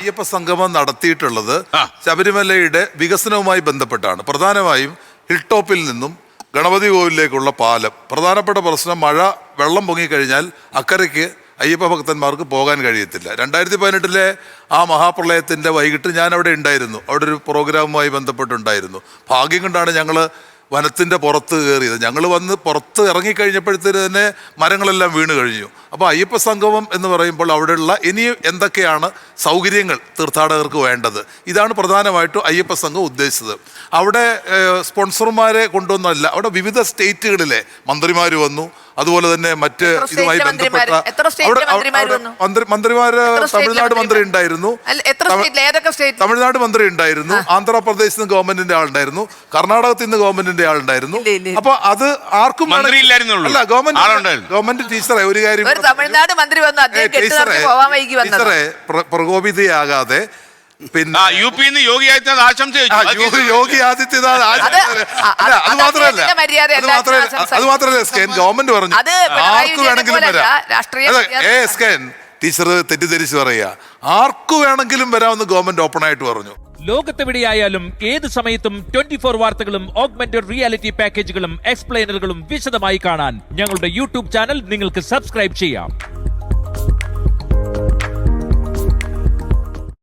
അയ്യപ്പ സംഗമം നടത്തിയിട്ടുള്ളത് ശബരിമലയുടെ വികസനവുമായി ബന്ധപ്പെട്ടാണ്. പ്രധാനമായും ഹിൽ ടോപ്പിൽ നിന്നും ഗണപതി കോവിലേക്കുള്ള പാലം. പ്രധാനപ്പെട്ട പ്രശ്നം മഴ വെള്ളം പൊങ്ങിക്കഴിഞ്ഞാൽ അക്കരയ്ക്ക് അയ്യപ്പ ഭക്തന്മാർക്ക് പോകാൻ കഴിയത്തില്ല. രണ്ടായിരത്തി പതിനെട്ടിലെ ആ മഹാപ്രളയത്തിന്റെ വൈകിട്ട് ഞാൻ അവിടെ ഉണ്ടായിരുന്നു. അവിടെ ഒരു പ്രോഗ്രാമുമായി ബന്ധപ്പെട്ടുണ്ടായിരുന്നു. ഭാഗ്യം കൊണ്ടാണ് ഞങ്ങൾ വനത്തിന്റെ പുറത്ത് കയറിയത് ഞങ്ങൾ വന്ന് പുറത്ത് ഇറങ്ങിക്കഴിഞ്ഞപ്പോഴത്തേന് തന്നെ മരങ്ങളെല്ലാം വീണ് കഴിഞ്ഞു. അപ്പോൾ അയ്യപ്പ സംഗമം എന്ന് പറയുമ്പോൾ അവിടെയുള്ള ഇനി എന്തൊക്കെയാണ് സൗകര്യങ്ങൾ തീർത്ഥാടകർക്ക് വേണ്ടത്? ഇതാണ് പ്രധാനമായിട്ടും അയ്യപ്പ സംഘം ഉദ്ദേശിച്ചത്. അവിടെ സ്പോൺസർമാരെ കൊണ്ടുവന്നല്ല അവിടെ വിവിധ സ്റ്റേറ്റുകളിലെ മന്ത്രിമാർ വന്നു. അതുപോലെ തന്നെ മറ്റ് ഇതുമായി ബന്ധപ്പെട്ട മന്ത്രിമാര്? അവിടെ- തമിഴ്നാട് മന്ത്രി ഉണ്ടായിരുന്നു. എത്ര തമി- ഏതൊക്കെ സ്റ്റേറ്റ് തമിഴ്നാട് മന്ത്രി ഉണ്ടായിരുന്നു. ആന്ധ്രാപ്രദേശിൽ നിന്ന് ഗവൺമെന്റിന്റെ ആളുണ്ടായിരുന്നു. കർണാടകത്തിൽ നിന്ന് ഗവൺമെന്റിന്റെ ആളുണ്ടായിരുന്നു. അപ്പൊ അത് ആർക്കും. അല്ല ഗവൺമെന്റ് ആളുണ്ടായിരുന്നു. ഗവൺമെന്റ് ടീച്ചറെ ഒരു കാര്യം ഒരു തമിഴ്നാട് മന്ത്രി വന്നു. അദ്ദേഹം ടീച്ചറെ, പ്രകോപിതയാകാതെ പിന്നെ ആ യു പി യോഗി ആദിത്യനാഥ് ആശംസ ആ, ചോദിച്ചു. യോഗി ആദിത്യനാഥ് അല്ല, അത് മാത്രമല്ല. അത് മാത്രമല്ല. അത് മാത്രമല്ല സ്കാൻ ഗവൺമെന്റ് പറഞ്ഞു. ആർക്ക് വേണമെങ്കിലും വരാം. ഏ സ്കാൻ ടീച്ചർ തെറ്റിദ്ധരിച്ച് പറയാ ആർക്ക് വേണമെങ്കിലും വരാമെന്ന് ഗവൺമെന്റ് ഓപ്പൺ ആയിട്ട് പറഞ്ഞു. ലോകത്തെവിടെയായാലും ഏത് സമയത്തും ട്വന്റി ഫോർ വാർത്തകളും ഓഗ്മെന്റഡ് റിയാലിറ്റി പാക്കേജുകളും എക്സ്പ്ലെയിനറുകളും വിശദമായി കാണാൻ ഞങ്ങളുടെ യൂട്യൂബ് ചാനൽ നിങ്ങൾക്ക് സബ്സ്ക്രൈബ് ചെയ്യാം.